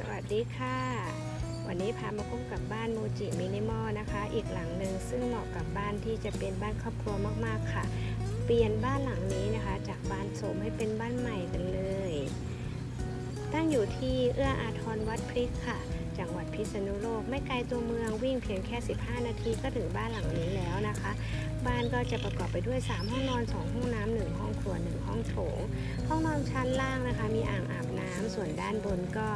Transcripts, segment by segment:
สวัสดีค่ะ วันนี้พามาพบกับบ้านโมจิมินิมอลนะคะ อีกหลังหนึ่งซึ่งเหมาะกับบ้านที่จะเป็นบ้านครอบครัวมากๆค่ะ เปลี่ยนบ้านหลังนี้นะคะ จากบ้านโสมให้เป็นบ้านใหม่กันเลย ตั้งอยู่ที่เอื้ออาทรวัดพริกค่ะ จังหวัดพิษณุโลกไม่ไกลตัวเมืองวิ่งเพียงแค่ 15 นาทีก็ถึงบ้านหลังนี้แล้วนะคะ บ้านก็จะประกอบไปด้วย 3 ห้องนอน 2 ห้องน้ำหนึ่งห้องครัว1ห้องโถง ห้องนอนชั้นล่างนะคะ มีอ่างอาบน้ำ ส่วนด้านบนก็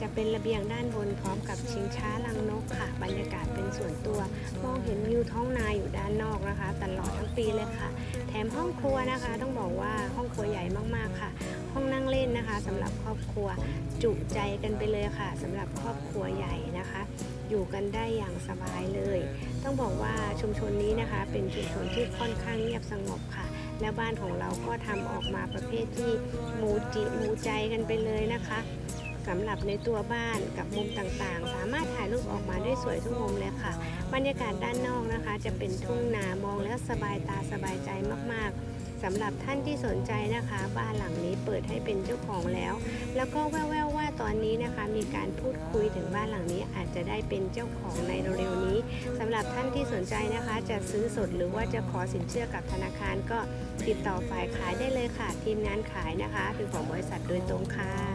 จะเป็นระเบียงด้านบนพร้อมกับชิงช้าลังนกค่ะ บรรยากาศเป็นส่วนตัว มองเห็นวิวท้องนาอยู่ด้านนอกนะคะ ตลอดทั้งปีเลยค่ะ แถมห้องครัวนะคะ ต้องบอกว่าห้องครัวใหญ่มากๆค่ะ ห้องนั่งเล่นนะคะสำหรับครอบครัวจุใจกันไปเลยค่ะสำหรับครอบครัวใหญ่นะคะ อยู่กันได้อย่างสบายเลย ต้องบอกว่าชุมชนนี้นะคะ เป็นชุมชนที่ค่อนข้างเงียบสงบค่ะ แล้วบ้านของเราก็ทำออกมาประเภทที่หมูจิหมูใจกันไปเลยนะคะสำหรับในตัวบ้านกับมุมต่างๆ สามารถถ่ายรูปออกมาได้สวยทุกมุมเลยค่ะ บรรยากาศด้านนอกนะคะ จะเป็นทุ่งนามองแล้วสบายตาสบายใจมากๆสำหรับท่านที่สนใจนะคะ บ้านหลังนี้เปิดให้เป็นเจ้าของแล้ว แล้วก็แววๆว่ ตอนนี้นะคะมีการพูดคุยถึงบ้านหลังนี้อาจจะได้เป็นเจ้าของในเร็วๆนี้สำหรับท่านที่สนใจนะคะ จะซื้อสดหรือว่าจะขอสินเชื่อกับธนาคารก็ติดต่อฝ่ายขายได้เลยค่ะ ทีมงานขายนะคะ เป็นของบริษัทโดยตรงค่ะ